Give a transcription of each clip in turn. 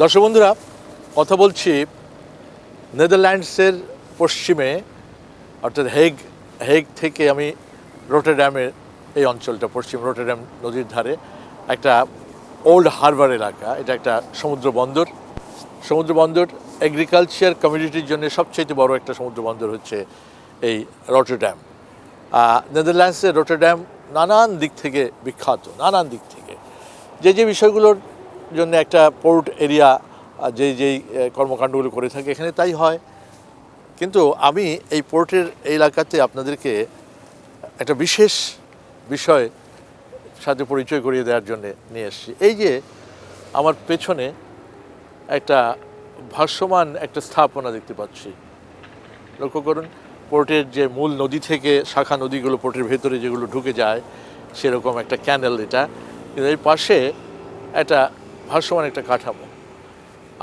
দর্শক বন্ধুরা, কথা বলছি নেদারল্যান্ডসের পশ্চিমে, অর্থাৎ হেগ হেগ থেকে আমি রোটেড্যামের এই অঞ্চলটা, পশ্চিম রোটেড্যাম নদীর ধারে, একটা ওল্ড হারবার এলাকা, এটা একটা সমুদ্র বন্দর। সমুদ্র বন্দর এগ্রিকালচার কমিউনিটির জন্য সবচেয়ে বড় একটা সমুদ্র বন্দর হচ্ছে এই রোটেড্যাম। নেদারল্যান্ডসের রোটেড্যাম নানান দিক থেকে বিখ্যাত, নানান দিক থেকে। যে যে বিষয়গুলোর জন্য একটা পোর্ট এরিয়া যে যেই কর্মকাণ্ডগুলো করে থাকে, এখানে তাই হয়। কিন্তু আমি এই পোর্টের এলাকাতে আপনাদেরকে একটা বিশেষ বিষয় সাথে পরিচয় করিয়ে দেওয়ার জন্য নিয়ে এসেছি। এই যে আমার পেছনে একটা ভাসমান একটা স্থাপনা দেখতে পাচ্ছি। লক্ষ্য করুন, পোর্টের যে মূল নদী থেকে শাখা নদীগুলো, পোর্টের ভেতরে যেগুলো ঢুকে যায়, সেরকম একটা ক্যানেল এটা। কিন্তু এর পাশে একটা ভাসমান একটা কাঠামো।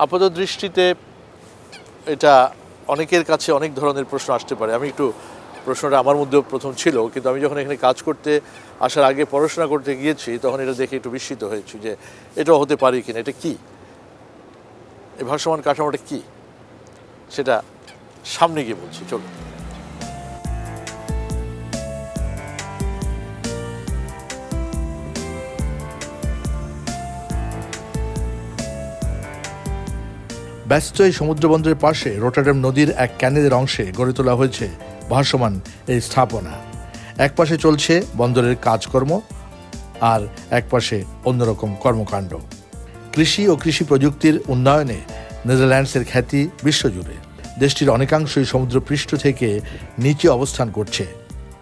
আপাত দৃষ্টিতে এটা অনেকের কাছে অনেক ধরনের প্রশ্ন আসতে পারে। আমি একটু প্রশ্নটা আমার মধ্যেও প্রথম ছিল, কিন্তু আমি যখন এখানে কাজ করতে, আসার আগে পড়াশোনা করতে গিয়েছি, তখন এটা দেখে একটু বিস্মিত হয়েছি যে এটাও হতে পারে কিনা, এটা কি? এই ভাসমান কাঠামোটা কি? সেটা সামনে গিয়ে বলছি, চলুন। ব্যস্ত এই সমুদ্রবন্দরের পাশে রোটাডাম নদীর এক ক্যানেলের অংশে গড়ে তোলা হয়েছে ভাসমান এই স্থাপনা। এক পাশে চলছে বন্দরের কাজকর্ম আর এক পাশে অন্যরকম কর্মকাণ্ড। কৃষি ও কৃষি প্রযুক্তির উন্নয়নে নেদারল্যান্ডসের খ্যাতি বিশ্বজুড়ে। দেশটির অনেকাংশই সমুদ্রপৃষ্ঠ থেকে নিচে অবস্থান করছে।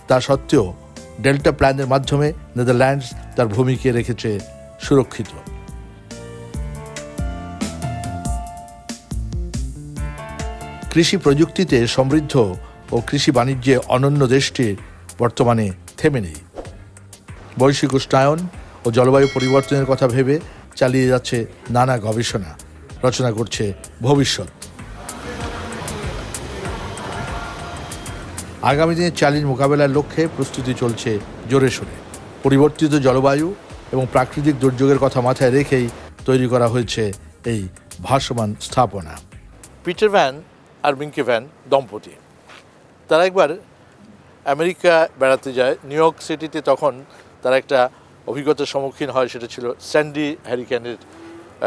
তা সত্ত্বেও ডেল্টা প্ল্যানের মাধ্যমে নেদারল্যান্ডস তার ভূমিকে রেখেছে সুরক্ষিত। কৃষি প্রযুক্তিতে সমৃদ্ধ ও কৃষি বাণিজ্যে অনন্য দেশটি বর্তমানে থেমে নেই। বৈশ্বিক উষ্ণায়ন ও জলবায়ু পরিবর্তনের কথা ভেবে চালিয়ে যাচ্ছে নানা গবেষণা। রচনা করছে ভবিষ্যৎ। আগামী দিনে চ্যালেঞ্জ মোকাবেলার লক্ষ্যে প্রস্তুতি চলছে জোরে সোরে। পরিবর্তিত জলবায়ু এবং প্রাকৃতিক দুর্যোগের কথা মাথায় রেখেই তৈরি করা হয়েছে এই ভাসমান স্থাপনা। পিটার ভ্যান আর মিঙ্কি ভ্যান দম্পতি। তারা একবার আমেরিকা বেড়াতে যায় নিউ ইয়র্ক সিটিতে তখন তারা একটা অভিজ্ঞতার সম্মুখীন হয় সেটা ছিল স্যান্ডি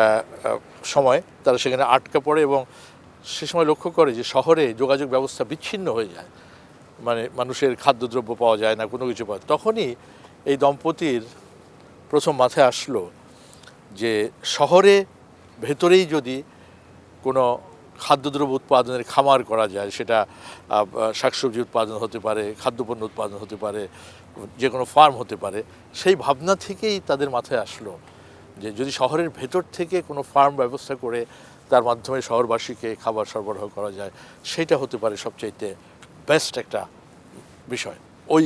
আহ, সময়। তারা সেখানে আটকা পড়ে এবং সে সময় লক্ষ্য করে যে শহরে যোগাযোগ ব্যবস্থা বিচ্ছিন্ন হয়ে যায়। মানে মানুষের খাদ্যদ্রব্য পাওয়া যায় না কোনো কিছু পাওয়া তখনই এই দম্পতির প্রথম মাথায় আসলো যে শহরে ভেতরেই যদি কোনো খাদ্যদ্রব্য উৎপাদনের খামার করা যায়, সেটা শাকসবজি উৎপাদন হতে পারে, খাদ্যপণ্য উৎপাদন হতে পারে যে কোনো ফার্ম হতে পারে, সেই ভাবনা থেকেই তাদের মাথায় আসলো যে যদি শহরের ভেতর থেকে কোনো ফার্ম ব্যবস্থা করে তার মাধ্যমে শহরবাসীকে খাবার সরবরাহ করা যায়, সেটা হতে পারে সবচাইতে বেস্ট একটা বিষয়। ওই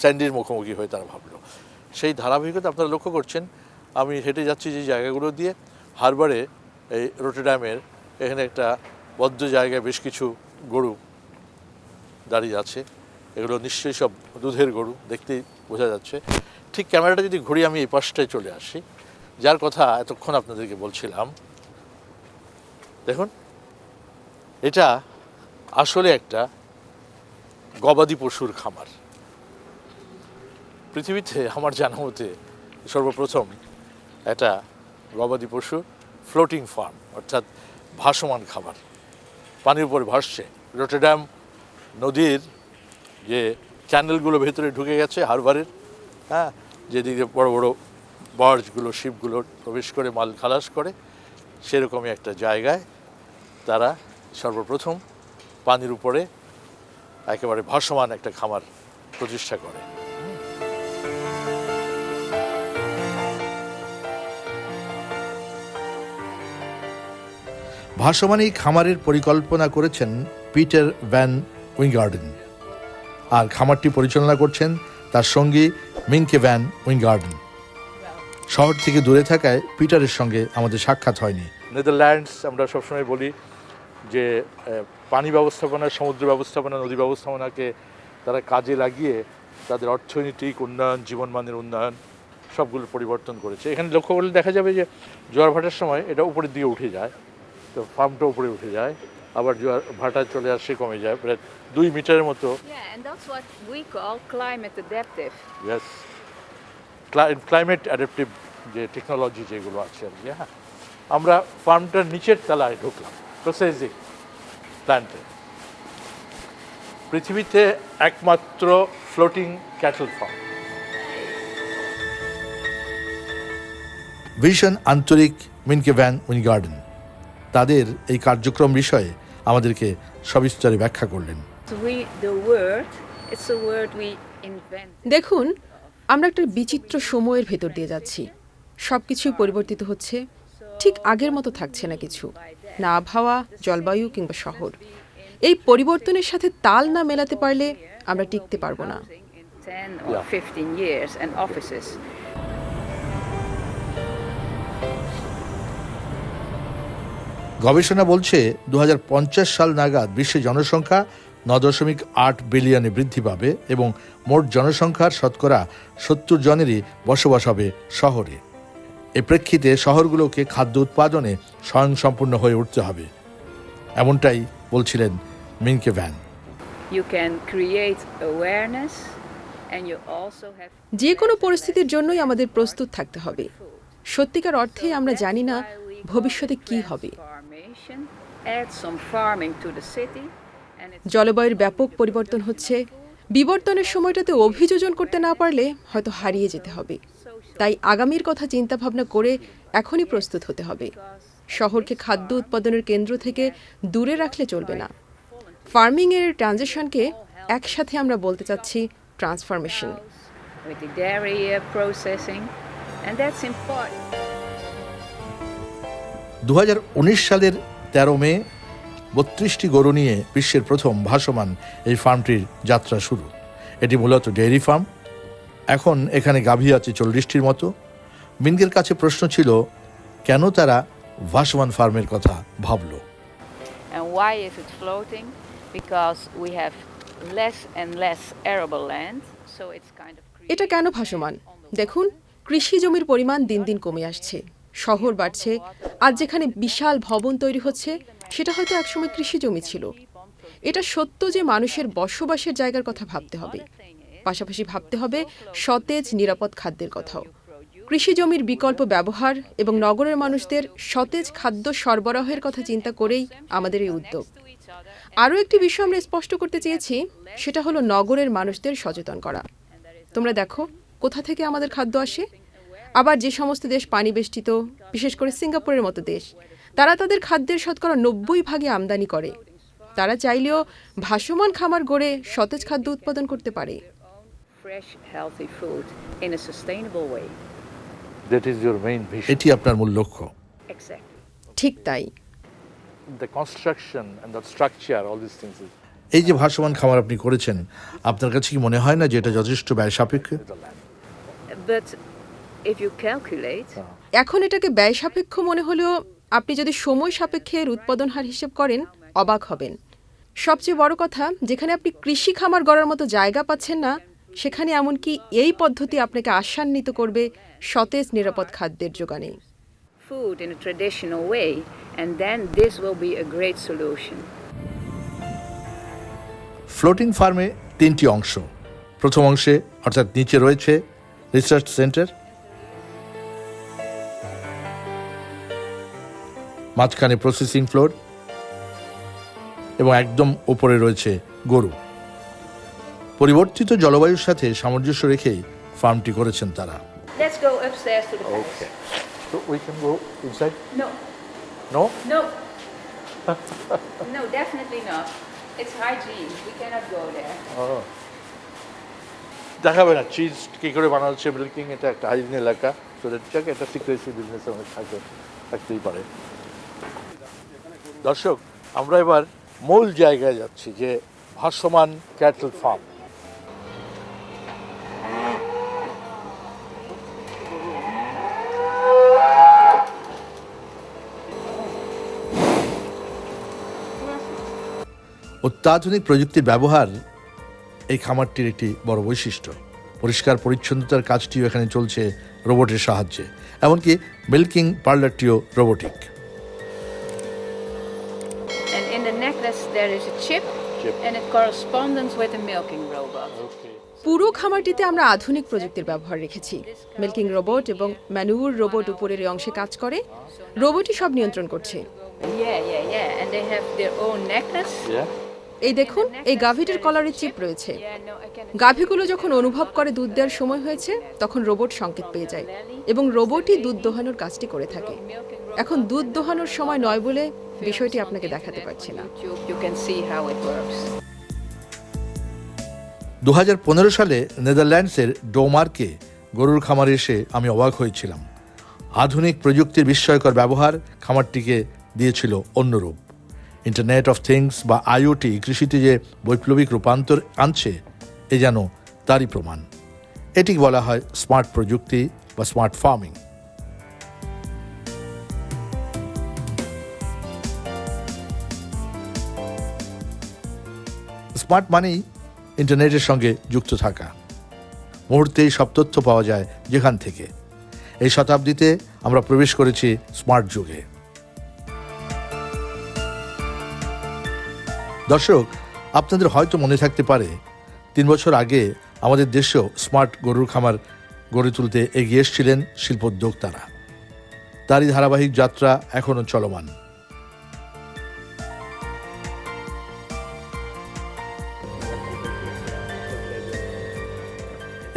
স্যান্ডির মুখোমুখি হয়ে তারা ভাবলো। সেই ধারাবাহিকতা আপনারা লক্ষ্য করছেন, আমি হেঁটে যাচ্ছি যে জায়গাগুলো দিয়ে, হারবারে এই রোটেডামের এখানে একটা বদ্ধ জায়গায় বেশ কিছু গরু দাঁড়িয়ে আছে। এগুলো নিশ্চয়ই সব দুধের গরু, দেখতেই বোঝা যাচ্ছে। ঠিক ক্যামেরাটা যদি ঘুরি, আমি এই পাশটায় চলে আসি। যার কথা এতক্ষণ আপনাদেরকে বলছিলাম, দেখুন, এটা আসলে একটা গবাদি পশুর খামার। পৃথিবীতে আমার জানা মতে সর্বপ্রথম একটা গবাদি পশু ফ্লোটিং ফার্ম অর্থাৎ ভাসমান খাবার। পানির উপরে ভাসছে। রোটেডাম নদীর যে চ্যানেলগুলো ভেতরে ঢুকে গেছে, হারবারের হ্যাঁ যেদিকে বড় বড় বার্জগুলো শিপগুলো প্রবেশ করে, মাল খালাস করে, সেরকমই একটা জায়গায় তারা সর্বপ্রথম পানির উপরে একেবারে ভাসমান একটা খামার প্রতিষ্ঠা করে। ভাসমান এই খামারের পরিকল্পনা করেছেন পিটার ভ্যান উইঙ্গার্ডেন। আর খামারটি পরিচালনা করছেন তার সঙ্গী মিঙ্কে ভ্যান উইঙ্গার্ডেন। শহর থেকে দূরে থাকায় পিটারের সঙ্গে আমাদের সাক্ষাৎ হয়নি। নেদারল্যান্ডস আমরা সবসময় বলি যে পানি ব্যবস্থাপনা, সমুদ্র ব্যবস্থাপনা, নদী ব্যবস্থাপনাকে তারা কাজে লাগিয়ে তাদের অর্থনৈতিক উন্নয়ন, জীবনমানের উন্নয়ন সবগুলো পরিবর্তন করেছে। এখানে লক্ষ্য করলে দেখা যাবে যে, জোয়ার ভাটার সময় এটা উপরের দিকে উঠে যায়। তো ফার্মটা উপরে উঠে যায় আবার জোয়ার ভাটা চলে আসে কমে যায় প্রায় দুই মিটারের মতো। ক্লাইমেট অ্যাডাপটিভ যে টেকনোলজি যেগুলো আছে আর কি হ্যাঁ। আমরা ফার্মটার নিচের তলায় ঢুকলাম প্রসেসিং প্ল্যান্টে পৃথিবীতে একমাত্র ফ্লোটিং ক্যাটল ফার্ম ভীষণ আন্তরিক মিনকে ভ্যান উইন গার্ডেন তাদের এই কার্যক্রম বিষয়ে আমাদেরকে সবিস্তরে ব্যাখ্যা করলেন. দেখুন আমরা একটা বিচিত্র সময়ের ভেতর দিয়ে যাচ্ছি। সব কিছুই পরিবর্তিত হচ্ছে ঠিক আগের মতো থাকছে না কিছু না আবহাওয়া জলবায়ু কিংবা শহর। এই পরিবর্তনের সাথে তাল না মেলাতে পারলে আমরা টিকতে পারব না। গবেষণা বলছে দু হাজার পঞ্চাশ সাল নাগাদ বিশ্বের জনসংখ্যা ন দশমিক আট বিলিয়নে বৃদ্ধি পাবে এবং মোট জনসংখ্যার শতকরা সত্তর জনেরই বসবাস হবে শহরে। এ প্রেক্ষিতে শহরগুলোকে খাদ্য উৎপাদনে স্বয়ংসম্পূর্ণ হয়ে উঠতে হবে। এমনটাই বলছিলেন Minke Van. You can create awareness and you also have যে কোনো পরিস্থিতির জন্যই আমাদের প্রস্তুত থাকতে হবে। সত্যিকার অর্থে আমরা জানি না ভবিষ্যতে কি হবে। জলবায়ুর ব্যাপক পরিবর্তন হচ্ছে। বিবর্তনের সময়টাতে অভিযোজন করতে না পারলে হয়তো হারিয়ে যেতে হবে। তাই আগামীর কথা চিন্তা ভাবনা করে এখনই প্রস্তুত হতে হবে। শহরকে খাদ্য উৎপাদনের কেন্দ্র থেকে দূরে রাখলে চলবে না। ফার্মিং এর ট্রানজিশনকে একসাথে আমরা বলতে চাচ্ছি ট্রান্সফরমেশন uh, দু সালের তেরো মে বত্রিশটি গরু নিয়ে বিশ্বের প্রথম ভাসমান এই ফার্মটির যাত্রা শুরু। এটি মূলত ডেয়ারি ফার্ম। এখন এখানে গাভী আছে চল্লিশটির মতো। মিনকের কাছে প্রশ্ন ছিল কেন তারা ভাসমান ফার্মের কথা ভাবল? And why is it floating? Because we have less and less arable land, so it's এটা কেন ভাসমান? দেখুন কৃষি জমির পরিমাণ দিন দিন কমে আসছে। শহর বাড়ছে। আজ যেখানে বিশাল ভবন তৈরি হচ্ছে, সেটা হয়তো একসময় কৃষি জমি ছিল। এটা সত্য যে মানুষের বসবাসের জায়গার কথা ভাবতে হবে। পাশাপাশি ভাবতে হবে সতেজ, নিরাপদ খাদ্যের কথাও। কৃষি জমির বিকল্প ব্যবহার এবং নগরের মানুষদের সতেজ খাদ্য সরবরাহের কথা চিন্তা করেই আমাদের এই উদ্যোগ। আরও একটি বিষয় আমরা স্পষ্ট করতে চেয়েছি, সেটা হলো নগরের মানুষদের সচেতন করা। তোমরা দেখো, কোথা থেকে আমাদের খাদ্য আসে? আবার যে সমস্ত দেশ পানি বেষ্টিত বিশেষ করে সিঙ্গাপুরের মতো দেশ তারা তাদের খাদ্যের শতকরা নব্বই ভাগে আমদানি করে। তারা চাইলেও ভাসমান খামার গড়ে সতেজ খাদ্য উৎপাদন করতে পারে। Fresh, healthy food in a sustainable way. That is your main vision এটি আপনার মূল লক্ষ্য. ঠিক তাই। The construction and the structure all this things এই যে ভাসমান খামার আপনি করেছেন আপনার কাছে কি মনে হয় না যে এটা যথেষ্ট ব্যয় সাপেক্ষ? এখন এটাকে ব্যয় সাপেক্ষ মনে হলেও আপনি যদি সময় সাপেক্ষে এর উৎপাদন হার হিসেব করেন অবাক হবেন। সবচেয়ে বড় কথা যেখানে আপনি কৃষি খামার গড়ার মতো জায়গা পাচ্ছেন না সেখানে এমনকি এই পদ্ধতি আপনাকে আশান্বিত করবে সতেজ নিরাপদ খাদ্যের যোগানে। Food in a traditional way, and then this will be a great solution. Floating ফার্মে তিনটি অংশ। প্রথম অংশে অর্থাৎ নিচে রয়েছে রিসার্চ সেন্টার মাঝখানে প্রসেসিং ফ্লোর এবং একদম ওপরে রয়েছে গরু পরিবর্তিত জলবায়ুর সাথে সামঞ্জস্য রেখেই ফার্মটি করেছেন তারা Let's go upstairs to the okay So we can go inside? No, No? no. no, definitely not. It's hygiene. We cannot go there. দেখাবে না চিজ কি করে বানানো হচ্ছে মিল্কিং এটা একটা হাইজিন এলাকা সো দ্যাট একটা সিক্রেসি বিজনেস আমাদের থাকে থাকতেই পারে দর্শক, আমরা এবার মূল জায়গায় যাচ্ছি, যে ভাসমান ক্যাটল ফার্ম। অত্যাধুনিক প্রযুক্তির ব্যবহার এই খামারটির একটি বড় বৈশিষ্ট্য। পরিষ্কার পরিচ্ছন্নতার কাজটিও এখানে চলছে রোবটের সাহায্যে, এমনকি মিল্কিং পার্লারটিও robotic. There is a chip, and it corresponds with a milking robot. পুরো খামারটিতে আমরা আধুনিক প্রযুক্তির ব্যবহার রেখেছি মিল্কিং রোবট এবং ম্যানুয়ার রোবট উপরের অংশে কাজ করে রোবটই সব নিয়ন্ত্রণ করছে Yeah, yeah, yeah. And they have their own necklace. এই দেখুন এই গাভীটির কলারে চিপ রয়েছে. গাভীগুলো যখন অনুভব করে দুধ দেওয়ার সময় হয়েছে তখন রোবট সংকেত পেয়ে যায় এবং রোবটই দুধ দোহানোর কাজটি করে থাকে এখন দুধ দোহানোর সময় নয় বলে বিষয়টি আপনাকে দেখাতে পারছি না। You, you can see how it works. দু হাজার পনেরো সালে নেদারল্যান্ডসের ডোমার্কে গরুর খামারে এসে আমি অবাক হয়েছিলাম। আধুনিক প্রযুক্তির বিস্ময়কর ব্যবহার খামারটিকে দিয়েছিল অন্য রূপ ইন্টারনেট অফ থিংস বা আইওটি কৃষিতে যে বৈপ্লবিক রূপান্তর আনছে এ যেন তারই প্রমাণ। এটি বলা হয় স্মার্ট প্রযুক্তি বা স্মার্ট ফার্মিং স্মার্ট মানেই ইন্টারনেটের সঙ্গে যুক্ত থাকা। মুহূর্তেই সব তথ্য পাওয়া যায় যেখান থেকে। এই শতাব্দীতে আমরা প্রবেশ করেছি স্মার্ট যুগে। দর্শক, আপনাদের হয়তো মনে থাকতে পারে, তিন বছর আগে আমাদের দেশেও স্মার্ট গরুর খামার গড়ে তুলতে এগিয়ে এসেছিলেন শিল্পোদ্যোক্তারা। তারই ধারাবাহিক যাত্রা এখনও চলমান।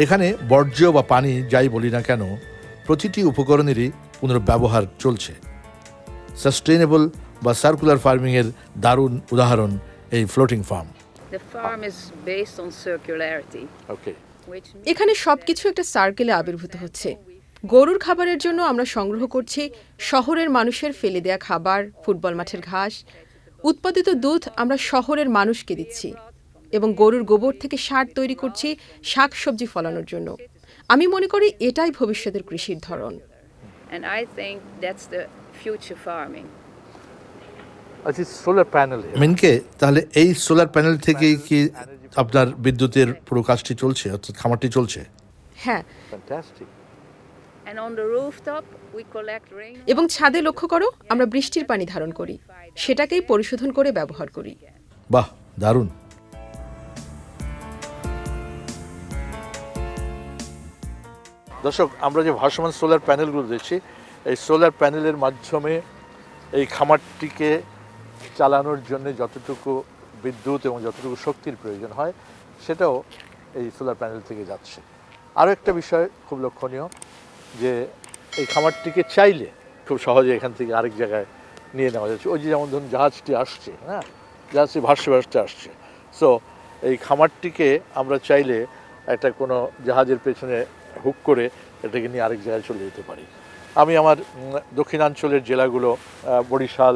এখানে বর্জ্য বা পানি যাই বলি না কেন প্রতিটি উপকরণেরই পুনর্ব্যবহার চলছে। সাস্টেনেবল বা সার্কুলার ফার্মিংয়ের দারুণ উদাহরণ এই floating farm The farm is based on circularity, okay which এখানে সবকিছু একটা সার্কেলে আবির্ভূত হচ্ছে। গরুর খাবারের জন্য আমরা সংগ্রহ করছি শহরের মানুষের ফেলে দেয়া খাবার ফুটবল মাঠের ঘাস। উৎপাদিত দুধ আমরা শহরের মানুষকে দিচ্ছি। এবং গরুর গোবর থেকে সার তৈরি করছি শাকসবজি ফলানোর জন্য। আমি মনে করি এটাই ভবিষ্যতের কৃষির ধরন। And I think that's the future farming. আচ্ছা সোলার প্যানেল মিনকে তাহলে এই সোলার প্যানেল থেকেই কি আপনার বিদ্যুতের পুরো কাজটি চলছে অর্থাৎ খামারটি চলছে? হ্যাঁ। Fantastic And on the rooftop, we এবং ছাদে লক্ষ্য করো আমরা বৃষ্টির পানি ধারণ করি। সেটাকেই পরিশোধন করে ব্যবহার করি। বাহ দারুণ। দর্শক, আমরা যে ভাসমান সোলার প্যানেলগুলো দেখছি, এই সোলার প্যানেলের মাধ্যমে এই খামারটিকে চালানোর জন্য যতটুকু বিদ্যুৎ এবং যতটুকু শক্তির প্রয়োজন হয়, সেটাও এই সোলার প্যানেল থেকে যাচ্ছে। আরও একটা বিষয় খুব লক্ষণীয়, যে এই খামারটিকে চাইলে খুব সহজে এখান থেকে আরেক জায়গায় নিয়ে নেওয়া যাচ্ছে। ওই যে যেমন ধরুন জাহাজটি আসছে হ্যাঁ? জাহাজটি ভাসতে ভাসতে আসছে। সো এই খামারটিকে আমরা চাইলে একটা কোনো জাহাজের পেছনে হুক করে এটাকে নিয়ে আরেক জায়গায় চলে যেতে পারি। আমি আমার দক্ষিণাঞ্চলের জেলাগুলো বরিশাল,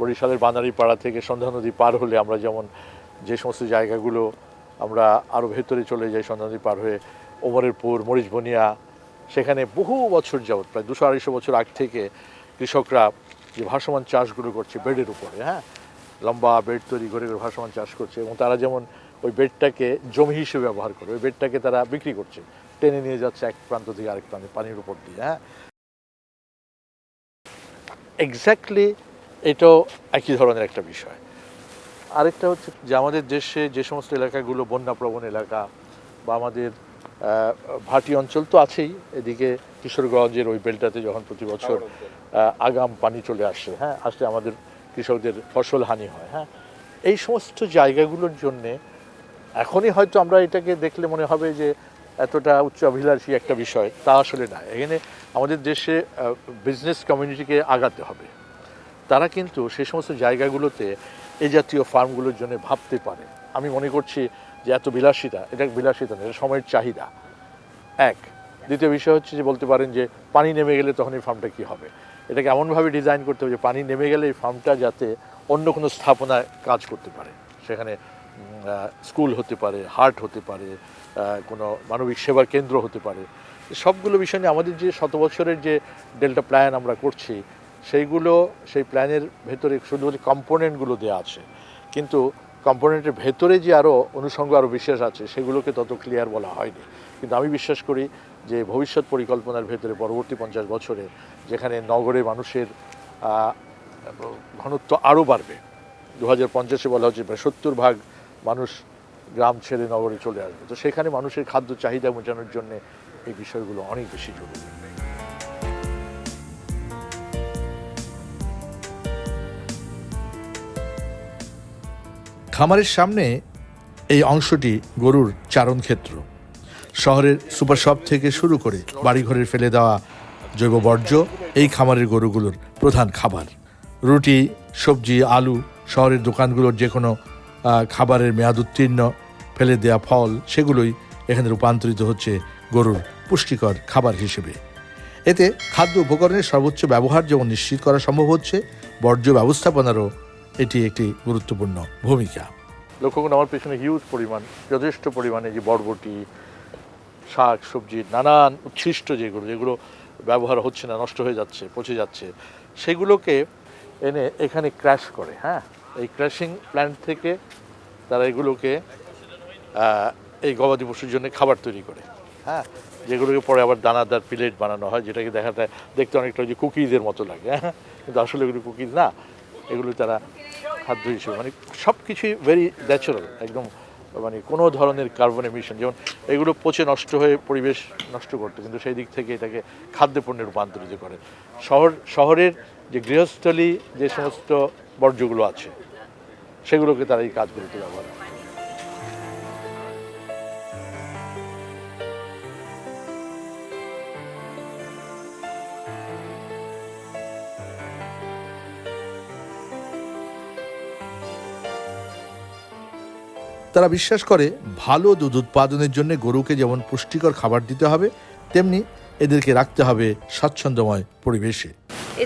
বরিশালের বানারীপাড়া থেকে সন্ধ্যা নদী পার হলে আমরা যেমন যে সমস্ত জায়গাগুলো আমরা আরও ভেতরে চলে যাই, সন্ধ্যা নদী পার হয়ে ওমরেরপুর, মরিচবনিয়া, সেখানে বহু বছর যাবত প্রায় দুশো আড়াইশো বছর আগ থেকে কৃষকরা যে ভাসমান চাষগুলো করছে বেডের উপরে হ্যাঁ? লম্বা বেড তৈরি করে করে ভাসমান চাষ করছে এবং তারা যেমন ওই বেডটাকে জমি হিসেবে ব্যবহার করে, ওই বেডটাকে তারা বিক্রি করছে। টেনে নিয়ে যাচ্ছে এক প্রান্ত থেকে আরেক প্রান্তে পানির উপর দিয়ে হ্যাঁ? এক্স্যাক্টলি এটাও একই ধরনের একটা বিষয়। আরেকটা হচ্ছে যে আমাদের দেশে যে সমস্ত এলাকাগুলো বন্যাপ্রবণ এলাকা বা আমাদের ভাটি অঞ্চল তো আছেই, এদিকে কিশোরগঞ্জের ওই বেলটাতে যখন প্রতি বছর আগাম পানি চলে আসে হ্যাঁ? আসলে আমাদের কৃষকদের ফসল হানি হয় হ্যাঁ? এই সমস্ত জায়গাগুলোর জন্যে এখনই হয়তো আমরা এটাকে দেখলে মনে হবে যে এতটা উচ্চ অভিলাষী একটা বিষয়, তা আসলে না। এখানে আমাদের দেশে বিজনেস কমিউনিটিকে আগাতে হবে। তারা কিন্তু সে সমস্ত জায়গাগুলোতে এই জাতীয় ফার্মগুলোর জন্য ভাবতে পারে। আমি মনে করছি যে এত বিলাসিতা, এটা বিলাসিতা না, এটা সময়ের চাহিদা। এক। দ্বিতীয় বিষয় হচ্ছে যে বলতে পারেন যে পানি নেমে গেলে তখন এই ফার্মটা কী হবে? এটাকে এমনভাবে ডিজাইন করতে হবে যে পানি নেমে গেলে এই ফার্মটা যাতে অন্য কোনো স্থাপনায় কাজ করতে পারে। সেখানে স্কুল হতে পারে হার্ট হতে পারে কোনো মানবিক সেবার কেন্দ্র হতে পারে। সবগুলো বিষয় নিয়ে আমাদের যে শত বছরের যে ডেল্টা প্ল্যান আমরা করছি, সেইগুলো, সেই প্ল্যানের ভেতরে শুধুমাত্র কম্পোনেন্টগুলো দেওয়া আছে। কিন্তু কম্পোনেন্টের ভেতরে যে আরও অনুষঙ্গ আরও বিশেষ আছে, সেগুলোকে তত ক্লিয়ার বলা হয়নি। কিন্তু আমি বিশ্বাস করি যে ভবিষ্যৎ পরিকল্পনার ভেতরে পরবর্তী পঞ্চাশ বছরে যেখানে নগরে মানুষের ঘনত্ব আরও বাড়বে দু হাজার পঞ্চাশে বলা হচ্ছে সত্তর ভাগ মানুষ গ্রাম ছেড়ে নগরে চলে আসবে। তো সেখানে মানুষের খাদ্য চাহিদা মেটানোর জন্য এই বিষয়গুলো অনেক বেশি জরুরি। খামারের সামনে এই অংশটি গরুর চারণ ক্ষেত্র। শহরের সুপার শপ থেকে শুরু করে বাড়িঘরের ফেলে দেওয়া জৈব বর্জ্য এই খামারের গরুগুলোর প্রধান খাবার। রুটি, সবজি, আলু শহরের দোকানগুলোর যে কোনো খাবারের মেয়াদ উত্তীর্ণ ফেলে দেওয়া ফল সেগুলোই এখানে রূপান্তরিত হচ্ছে গরুর পুষ্টিকর খাবার হিসেবে। এতে খাদ্য উপকরণের সর্বোচ্চ ব্যবহার যেমন নিশ্চিত করা সম্ভব হচ্ছে, বর্জ্য ব্যবস্থাপনারও এটি একটি গুরুত্বপূর্ণ ভূমিকা। লক্ষ্য করুন, আমার পেছনে হিউজ পরিমাণ, যথেষ্ট পরিমাণে যে বরবটি, শাক, সবজি, নানান উচ্ছিষ্ট যেগুলো যেগুলো ব্যবহার হচ্ছে না, নষ্ট হয়ে যাচ্ছে, পচে যাচ্ছে, সেগুলোকে এনে এখানে ক্র্যাশ করে হ্যাঁ? এই ক্র্যাশিং প্ল্যান্ট থেকে তারা এগুলোকে এই গবাদি পশুর জন্য খাবার তৈরি করে। হ্যাঁ। যেগুলোকে পরে আবার দানাদার প্লেট বানানো হয় যেটাকে দেখা যায় দেখতে অনেকটা যে কুকিজের মতো লাগে হ্যাঁ। কিন্তু আসলে এগুলো কুকিজ না এগুলো তারা খাদ্য হিসেবে মানে সব কিছুই ভেরি ন্যাচারাল একদম মানে কোনো ধরনের কার্বন এমিশন যেমন এগুলো পচে নষ্ট হয়ে পরিবেশ নষ্ট করতো কিন্তু সেই দিক থেকে এটাকে খাদ্য পণ্যে রূপান্তরিত করে। শহর শহরের যে গৃহস্থলী যে সমস্ত বর্জ্যগুলো আছে সেগুলোকে তারা এই কাজগুলোতে ব্যবহার করে। তারা বিশ্বাস করে ভালো দুধ উৎপাদনের জন্য গরুকে যেমন পুষ্টিকর খাবার দিতে হবে তেমনি এদেরকে রাখতে হবে স্বাচ্ছন্দ্যময় পরিবেশে। Uh,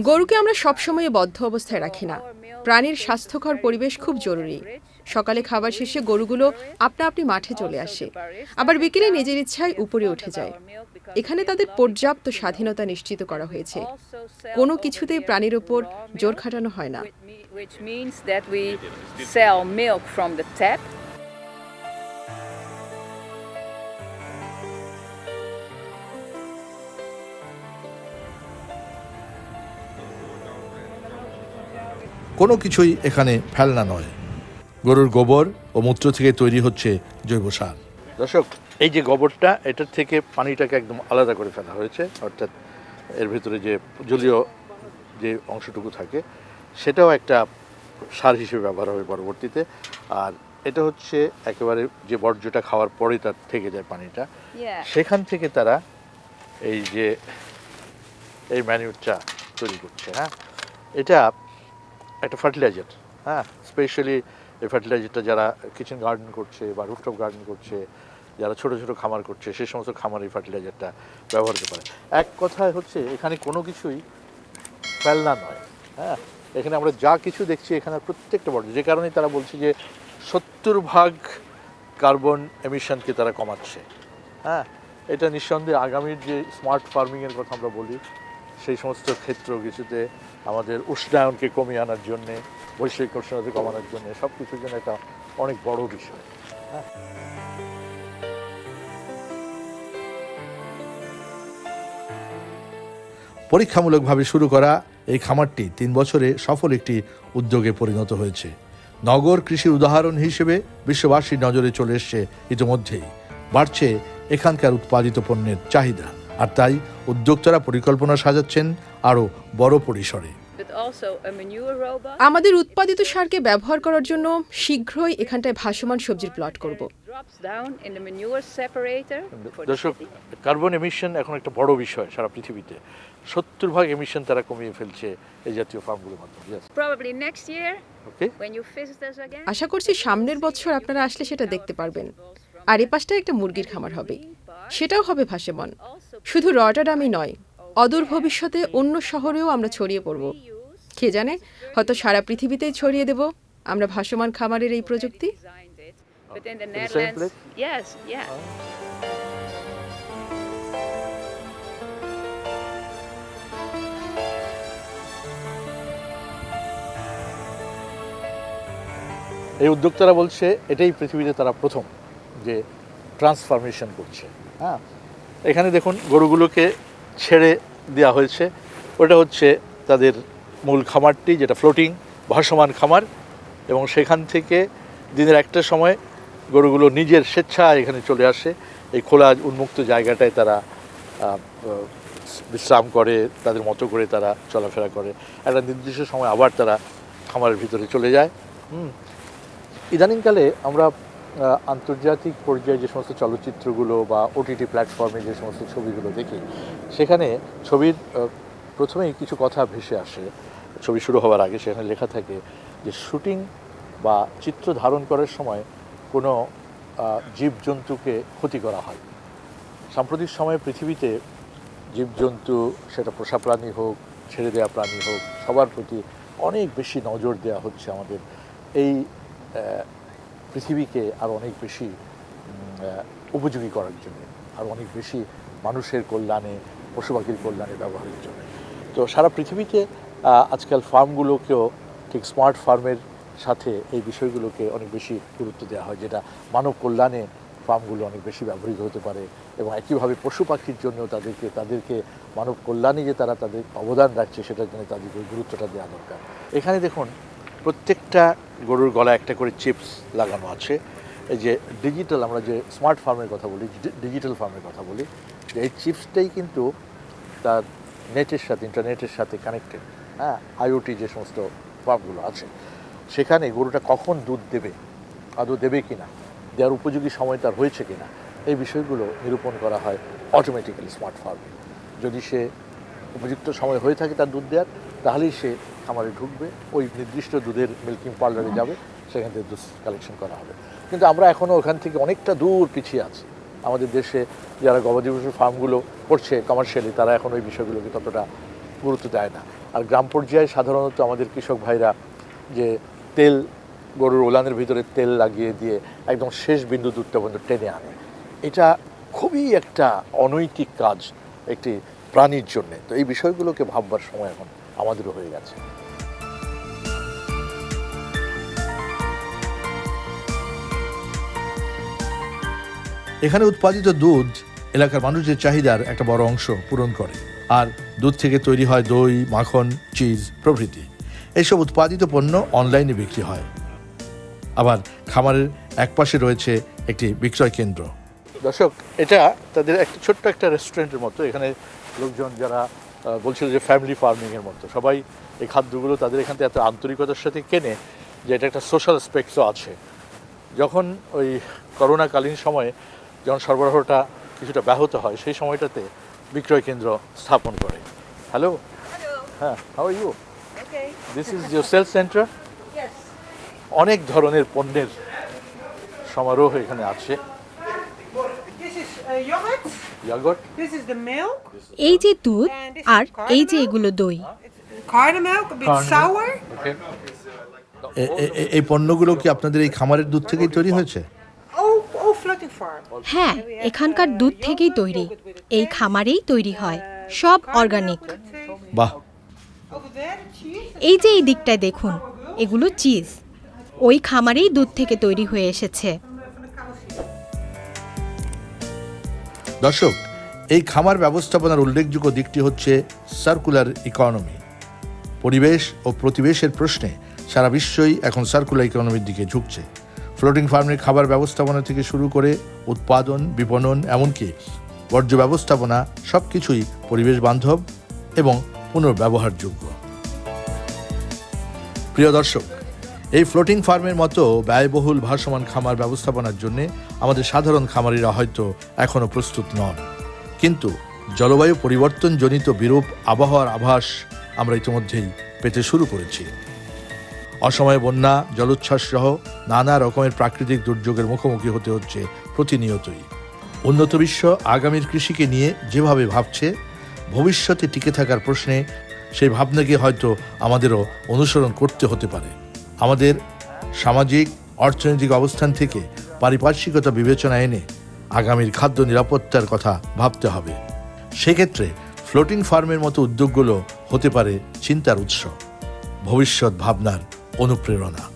গরুকে আমরা সবসময় বদ্ধ অবস্থায় রাখি না। প্রাণীর স্বাস্থ্যকর পরিবেশ খুব জরুরি। সকালে খাবার শেষে গরুগুলো আপনা আপনি মাঠে চলে আসে। আবার বিকেলে নিজের ইচ্ছায় উপরে উঠে যায়। এখানে তাদের পর্যাপ্ত স্বাধীনতা নিশ্চিত করা হয়েছে। কোনো কিছুতেই প্রাণীর ওপর জোর খাটানো হয় না। Which means that we sell milk from the tap. কোনো কিছুই এখানে ফেলনা নয় গরুর গোবর ও মূত্র থেকে তৈরি হচ্ছে জৈব সার দর্শক এই যে গোবরটা এটার থেকে পানিটাকে একদম আলাদা করে ফেলা হয়েছে অর্থাৎ এর ভিতরে যে জলীয় যে অংশটুকু থাকে সেটাও একটা সার হিসেবে ব্যবহার হবে পরবর্তীতে। আর এটা হচ্ছে একেবারে যে বর্জ্যটা খাওয়ার পরে তার থেকে যায় পানিটা। সেখান থেকে তারা এই যে এই ম্যানিউরটা তৈরি করছে হ্যাঁ? এটা একটা ফার্টিলাইজার হ্যাঁ? স্পেশালি এই ফার্টিলাইজারটা যারা কিচেন গার্ডেন করছে বা রুফটপ গার্ডেন করছে যারা ছোট ছোট খামার করছে সে সমস্ত খামার এই ফার্টিলাইজারটা ব্যবহার করতে পারে এক কথায় হচ্ছে এখানে কোনো কিছুই ফেলনা নয় হ্যাঁ? এখানে আমরা যা কিছু দেখছি এখানে প্রত্যেকটা বর্জ্য, যে কারণে তারা বলছে যে সত্তর ভাগ কার্বন এমিশনকে তারা কমাচ্ছে। হ্যাঁ এটা নিঃসন্দেহে আগামীর যে স্মার্ট ফার্মিংয়ের কথা আমরা বলি, সেই সমস্ত ক্ষেত্র কিছুতে আমাদের উষ্ণায়নকে কমিয়ে আনার জন্যে, বৈশ্বিক উষ্ণতা কমানোর জন্য সব কিছুর জন্য এটা অনেক বড় বিষয়। হ্যাঁ। পরীক্ষামূলকভাবে শুরু করা এই খামারটি তিন বছরে সফল একটি উদ্যোগে পরিণত হয়েছে। নগর কৃষির উদাহরণ হিসেবে বিশ্ববাসীর নজরে চলে এসছে ইতিমধ্যেই। বাড়ছে এখানকার উৎপাদিত পণ্যের চাহিদা। আর তাই উদ্যোক্তারা পরিকল্পনা সাজাচ্ছেন আরও বড় পরিসরে। But also a manure robot. আমাদের উৎপাদিত সারকে ব্যবহার করার জন্য শীঘ্রই এখানটায় ভাসমান সবজির প্লট করব। দর্শক কার্বন এমিশন এখন একটা বড় বিষয় সারা পৃথিবীতে। সত্তর ভাগ এমিশন তারা কমিয়ে ফেলছে এই জাতীয় ফার্মগুলোর মাধ্যমে Yes, Probably next year okay? when you visit us again. আশা করছি সামনের বছর আপনারা আসলে সেটা দেখতে পারবেন। আর এ পাশটায় একটা মুরগির খামার হবে। সেটাও হবে ভাসমান। শুধু রটাডামই নয় অদূর ভবিষ্যতে অন্য শহরেও আমরা ছড়িয়ে পড়ব। কে জানে? হয়তো সারা পৃথিবীতেই ছড়িয়ে দেব। আমরা ভাসমান খামারের এই প্রযুক্তি. এই উদ্যোক্তারা বলছে এটাই পৃথিবীতে তারা প্রথম যে ট্রান্সফরমেশন করছে। হ্যাঁ? এখানে দেখুন গরুগুলোকে ছেড়ে দেওয়া হয়েছে। ওটা হচ্ছে তাদের খামারটি, যেটা ফ্লোটিং ভাসমান খামার এবং সেখান থেকে দিনের একটা সময় গরুগুলো নিজের স্বেচ্ছা এখানে চলে আসে। এই খোলা উন্মুক্ত জায়গাটায় তারা বিশ্রাম করে, তাদের মতো করে তারা চলাফেরা করে। একটা নির্দিষ্ট সময় আবার তারা খামারের ভিতরে চলে যায়। হুম। ইদানিংকালে আমরা আন্তর্জাতিক পর্যায়ে যে সমস্ত চলচ্চিত্রগুলো বা ওটিটি প্ল্যাটফর্মে যে সমস্ত ছবিগুলো দেখি, সেখানে ছবির প্রথমেই কিছু কথা ভেসে আসে। ছবি শুরু হওয়ার আগে সেখানে লেখা থাকে যে শুটিং বা চিত্র ধারণ করার সময় কোনো জীবজন্তুকে ক্ষতি করা হয়। সাম্প্রতিক সময়ে পৃথিবীতে জীবজন্তু, সেটা পোষা প্রাণী হোক, ছেড়ে দেওয়া প্রাণী হোক, সবার প্রতি অনেক বেশি নজর দেওয়া হচ্ছে আমাদের। এই পৃথিবীকে আরও অনেক বেশি উপযোগী করার জন্য, আর অনেক বেশি মানুষের কল্যাণে পশু পাখির কল্যাণে ব্যবহারের জন্য। তো সারা পৃথিবীতে আজকাল ফার্মগুলোকেও ঠিক স্মার্ট ফার্মের সাথে এই বিষয়গুলোকে অনেক বেশি গুরুত্ব দেওয়া হয়, যেটা মানব কল্যাণে ফার্মগুলো অনেক বেশি ব্যবহৃত হতে পারে এবং একইভাবে পশু পাখির জন্য তাদেরকে তাদেরকে মানব কল্যাণে যে তারা তাদের অবদান রাখছে, সেটার জন্য তাদেরকে গুরুত্বটা দেওয়া দরকার। এখানে দেখুন, প্রত্যেকটা গরুর গলায় একটা করে চিপস লাগানো আছে। এই যে ডিজিটাল আমরা যে স্মার্ট ফার্মের কথা বলি ডিজিটাল ফার্মের কথা বলি, এই চিপসটাই কিন্তু তার নেটের সাথে, ইন্টারনেটের সাথে কানেক্টেড হ্যাঁ আইওটি যে সমস্ত ফার্মগুলো আছে সেখানে গরুটা কখন দুধ দেবে আদৌ দেবে কিনা দেওয়ার উপযোগী সময় তার হয়েছে কি না এই বিষয়গুলো নিরূপণ করা হয় অটোমেটিক্যালি স্মার্ট ফার্মে যদি সে উপযুক্ত সময় হয়ে থাকে তার দুধ দেওয়ার তাহলেই সে খামারে ঢুকবে ওই নির্দিষ্ট দুধের মিল্কিং পার্লারে যাবে সেখান থেকে দুধ কালেকশন করা হবে। কিন্তু আমরা এখনও ওখান থেকে অনেকটা দূর পিছিয়ে আছি। আমাদের দেশে যারা গবাদি পশুর ফার্মগুলো করছে কমার্শিয়ালি তারা এখন ওই বিষয়গুলোকে ততটা গুরুত্ব দেয় না। আর গ্রাম পর্যায়ে সাধারণত আমাদের কৃষক ভাইরা যে তেল, গরুর ওলানের ভিতরে তেল লাগিয়ে দিয়ে একদম শেষ বিন্দু দুধটা পর্যন্ত টেনে আনে। এটা খুবই একটা অনৈতিক কাজ, একটি প্রাণীর জন্যে। তো এই বিষয়গুলোকে ভাববার সময় এখন আমাদেরও হয়ে গেছে। এখানে উৎপাদিত দুধ এলাকার মানুষের চাহিদার একটা বড় অংশ পূরণ করে। আর দুধ থেকে তৈরি হয় দই, মাখন, চিজ প্রভৃতি। এইসব উৎপাদিত পণ্য অনলাইনে বিক্রি হয়। আবার খামারের একপাশে রয়েছে একটি বিক্রয় কেন্দ্র। দর্শক, এটা তাদের একটা ছোট্ট একটা রেস্টুরেন্টের মতো। এখানে লোকজন যারা বলছিল যে ফ্যামিলি ফার্মিংয়ের মতো। সবাই এই খাদ্যগুলো তাদের এখান থেকে এত আন্তরিকতার সাথে কেনে যে এটা একটা সোশ্যাল স্পেক্টসও আছে। যখন ওই করোনাকালীন সময়ে যখন সরবরাহটা কিছুটা ব্যাহত হয়, সেই সময়টাতে বিক্রয় কেন্দ্র স্থাপন করে। হ্যালো হ্যাঁ how you this is your sales centre অনেক ধরনের পণ্যের সমারোহ এখানে আছে। Uh. এই যে দুধ আর এই যে এগুলো দই। এই পণ্যগুলো কি আপনাদের এই খামারের দুধ থেকেই তৈরি হয়েছে? Oh, oh. হ্যাঁ এখানকার দুধ থেকেই তৈরি। এই খামারেই তৈরি হয়। সব অর্গানিক বাহ. এই যে এই দিকটায় দেখুন এগুলো চিজ। ওই খামারেই দুধ থেকে তৈরি হয়ে এসেছে। দর্শক এই খামার ব্যবস্থাপনার উল্লেখযোগ্য দিকটি হচ্ছে সার্কুলার ইকোনমি পরিবেশ ও প্রতিবেশের প্রশ্নে সারা বিশ্বই এখন সার্কুলার ইকোনমির দিকে ঝুঁকছে। ফ্লোটিং ফার্মের খাবার ব্যবস্থাপনা থেকে শুরু করে উৎপাদন বিপণন এমনকি বর্জ্য ব্যবস্থাপনা সব কিছুই পরিবেশ বান্ধব এবং পুনর্ব্যবহারযোগ্য। প্রিয় দর্শক, এই ফ্লোটিং ফার্মের মতো ব্যয়বহুল ভাসমান খামার ব্যবস্থাপনার জন্য আমাদের সাধারণ খামারিরা হয়তো এখনও প্রস্তুত নন। কিন্তু জলবায়ু পরিবর্তনজনিত বিরূপ আবহাওয়ার আভাস আমরা ইতিমধ্যেই পেতে শুরু করেছি। অসময়ে বন্যা, জলোচ্ছ্বাস সহ নানা রকমের প্রাকৃতিক দুর্যোগের মুখোমুখি হতে হচ্ছে প্রতিনিয়তই। উন্নত বিশ্ব আগামীর কৃষিকে নিয়ে যেভাবে ভাবছে, ভবিষ্যতে টিকে থাকার প্রশ্নে সেই ভাবনাকে হয়তো আমাদেরও অনুসরণ করতে হতে পারে। আমাদের সামাজিক, অর্থনৈতিক অবস্থান থেকে পারিপার্শ্বিকতা বিবেচনা এনে আগামীর খাদ্য নিরাপত্তার কথা ভাবতে হবে। সেক্ষেত্রে ফ্লোটিং ফার্মের মতো উদ্যোগগুলো হতে পারে চিন্তার উৎস। ভবিষ্যৎ ভাবনার অনুপ্রেরণা।